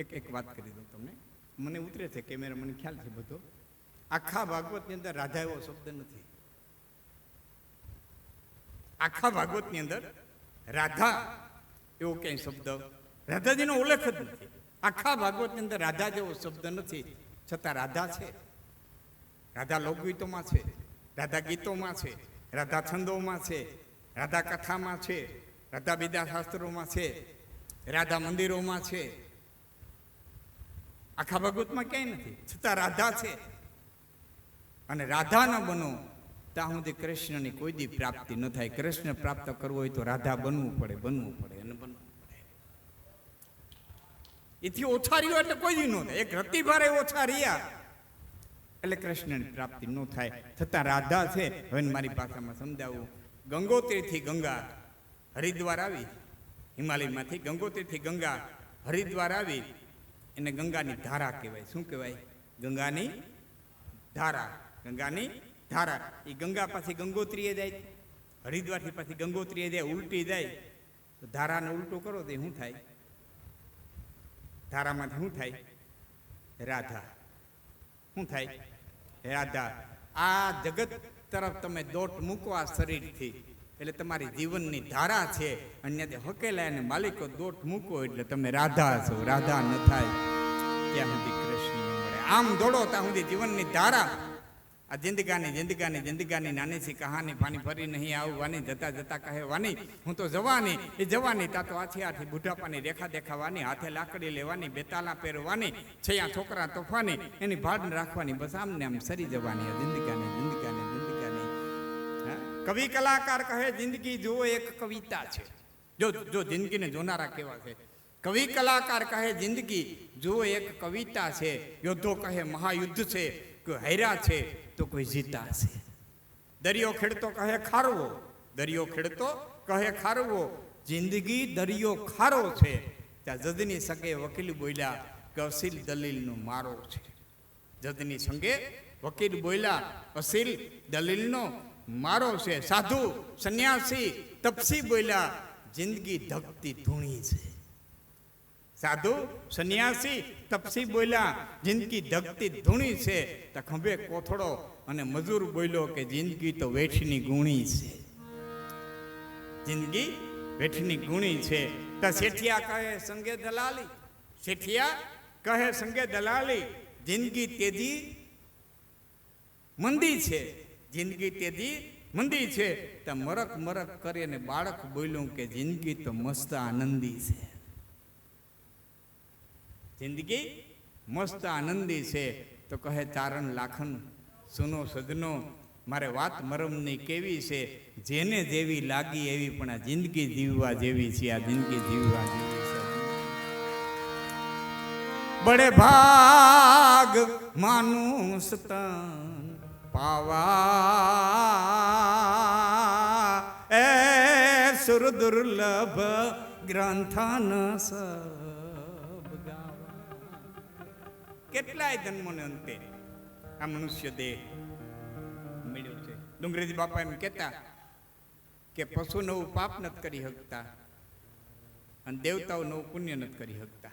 એક એક વાત કરી દઉં તમને. મને ઉતરે છે કેમેરા, મને ખ્યાલ છે બધો. આખા ભાગવતની અંદર રાધા એવો શબ્દ નથી. આખા ભાગવતની અંદર રાધા એવો ક્યાંય શબ્દ, રાધાજીનો ઉલ્લેખ જ નથી. આખા ભાગવતની અંદર રાધા જેવો શબ્દ નથી, છતાં રાધા છે. રાધા લોકગીતોમાં છે, રાધા ગીતોમાં છે, રાધા છંદોમાં છે, રાધા કથામાં છે, રાધા બીજા શાસ્ત્રોમાં છે, રાધા મંદિરોમાં છે આખા ભાગવતમાં ક્યાંય નથી. છતાં રાધા છે. અને રાધા ન બનો, ત્યાં સુધી કૃષ્ણની કોઈ દી પ્રાપ્તિ ન થાય. કૃષ્ણ પ્રાપ્ત કરવો હોય તો રાધા બનવું પડે બનવું પડે અને બનવું પડે. એથી ઓછા રહ્યો એટલે કોઈ દી ન થાય. એક રતિ ભારે ઓછા રહ્યા એટલે કૃષ્ણની પ્રાપ્તિ ન થાય. છતાં રાધા છે. હવે મારી ભાષામાં સમજાવું. ગંગોત્રીથી ગંગા હરિદ્વાર આવી. હિમાલયમાંથી ગંગોત્રીથી ગંગા હરિદ્વાર આવી. એને ગંગાની ધારા કહેવાય. શું કહેવાય? ગંગાની ધારા. ગંગાની ધારા. એ ગંગા પાછી ગંગોત્રીએ જાય. હરિદ્વારથી પાછી ગંગોત્રીએ જાય, ઉલટી જાય. તો ધારાને ઉલટું કરો તો શું થાય? ધારામાંથી શું થાય? રાધા. શું થાય? રાધા. આ જગત તરફ તમે દોટ મૂકો આ શરીરથી. એટલે તમારી જીવનની ધારા છે. અન્ય હકેલા અને માલિકો દોટ મૂકો એટલે તમે રાધા છો. રાધા ન થાય. ત્યાં સુધી કૃષ્ણ આમ દોડો ત્યાં સુધી જીવનની ધારા. આ જિંદગાની જિંદગાની જિંદગાની નાની સી કહાની પાણી ફરી નહીં આવવાની, જતા જતા કહે વાની હું તો જવાની, એ જવાની, તા તો આથી આથી બુઢાપાની રેખા દેખાવાની, હાથે લાકડી લેવાની બેતાલા પહેરવાની, છયા છોકરા તોફાની, એની ભાડ રાખવાની, બસ આમને આમ સરી જવાની આ જિંદગાની? કવિ કલાકાર કહે, જિંદગી જુઓ, એક કવિતા છે. જો જો જિંદગીને જોનારા કેવા છે? કવિ કલાકાર કહે, જિંદગી જુઓ, એક કવિતા છે. યોદ્ધો કહે, મહાયુદ્ધ છે. કોઈ હૈરા છે, તો કોઈ જીતા છે. દરિયો ખેડતો કહે, ખારવો. દરિયો ખેડતો કહે, ખારવો. જિંદગી દરિયો ખારો છે. ત્યાં જદની સંગે વકીલ બોલ્યા કે અસીલ દલીલનો મારો છે. જદની સંગે વકીલ બોલ્યા અસીલ દલીલનો મારો છે, સાધુ, સંન્યાસી, તપસી બોલ્યા, જિંદગી ધબતી ધૂણી છે. સાધુ, સંન્યાસી, તપસી બોલ્યા, જિંદગી ધબતી ધૂણી છે. તો ખંભે કોથળો અને મજૂર બોલ્યો કે જિંદગી તો વેઠની ગુણી છે. જિંદગી વેઠની ગુણી છે. તો શેઠિયા કહે, સંગે દલાલી. શેઠિયા કહે, સંગે દલાલી, જિંદગી તેજી મંદી છે. જિંદગી તેથી મંદી છે. તો મરક મરક કરીને બાળક બોલ્યું કે જિંદગી તો મસ્ત આનંદી છે. જિંદગી મસ્ત આનંદી છે. તો કહે ચારણ લાખન સુનો સજનો, મારે વાત મરમની કેવી છે? જેને જેવી લાગી એવી પણ આ જિંદગી જીવવા જેવી છે, આ જિંદગી જીવવા જેવી છે. બડે ભાગ માનું સ્તન પાવા એ સુર દુર્લભ ગ્રંથન કેટલાય જન્મોને અંતે આ મનુષ્ય દેહ મળ્યો છે? ડુંગરેજી બાપા એમ કહેતા કે પશુ નવું પાપ નથી કરી શકતા અને દેવતાઓ નવું પુણ્ય નથી કરી શકતા.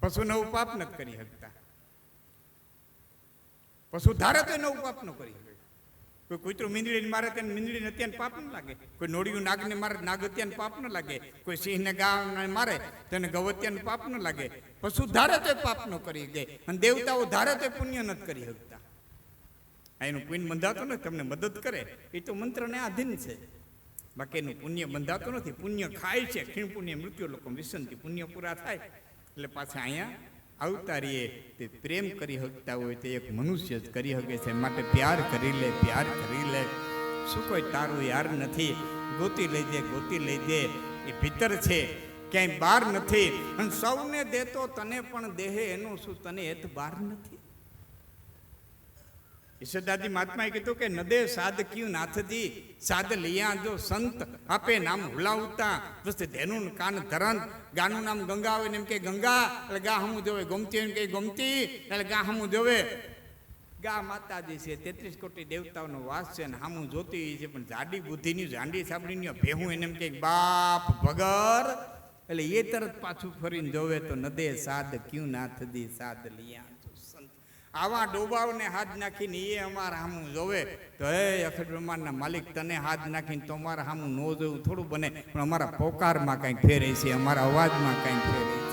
પશુ નવું પાપ નથી કરી શકતા. પશુ ધારે તો નવું પાપ ન કરી કોઈ કૂતરું મીંદડીને મારે તેને મીંદડીને અત્યારે પાપ ન લાગે. કોઈ નોડિયું નાગને મારે નાગ અત્યારે પાપ ન લાગે. કોઈ સિંહને ગાને મારે તેને ગવત્યાને પાપ ન લાગે. પશુ ધારે તો પાપ ન કરી દે અને દેવતાઓ ધારે તો પુણ્ય નથી કરી શકતા. એનું પુણ્ય બંધાતું નથી, તમને મદદ કરે. એ તો મંત્રને આધીન છે. બાકી એનું પુણ્ય બંધાતું નથી. પુણ્ય ખાય છે. ખીણ પુણ્ય મૃત્યુ લોકો વિસંતિ. પુણ્ય પૂરા થાય. એટલે પાછા અહીંયા આવતા રહીએ તે પ્રેમ કરી શકતા હોય તે એક મનુષ્ય જ કરી શકે છે. માટે પ્યાર કરી લે, પ્યાર કરી લે. શું કોઈ તારું યાર નથી? ગોતી લઈ દે ગોતી લઈ દે એ ભીતર છે. ક્યાંય બહાર નથી. અને સૌને દેતો તને પણ દેહે. એનું શું તને એત બહાર નથી? ઈશ્વરદાસજી મહાત્માએ કીધું કે, નદે સાધ ક્યું નાથજી સાધ લિયા જો સંત, આપે નામ હુલાવતા, વસ્તે ધેનું કાન ધરન, ગાનું નામ ગંગા હોય ને એમ કે, ગંગા, એટલે ગા હમું જોવે, ગમતી એમ કે, ગમતી, એટલે ગા હમું જોવે. ગા માતાજી છે, તેત્રીસ કોટી દેવતાઓનો વાસ છે ને હામું જોતી છે, પણ જાડી બુદ્ધિની, જાંડી સાંભળીની ભેહું એને એમ કે, બાપ ભગર. એટલે એ તરત પાછું ફરીને જોવે તો, નદે સાદ ક્યું નાથ દી સાદ લિયા. આવા ડોબાવને હાથ નાખીને એ અમારા સામું જોવે. તો હે અખંડ બ્રહ્માંડના માલિક, તને હાથ નાખીને તો અમારા સામું ન જોવું થોડું બને. પણ અમારા પોકારમાં કાંઈક ફેરે છે, અમારા અવાજમાં કાંઈક ફેરે છે.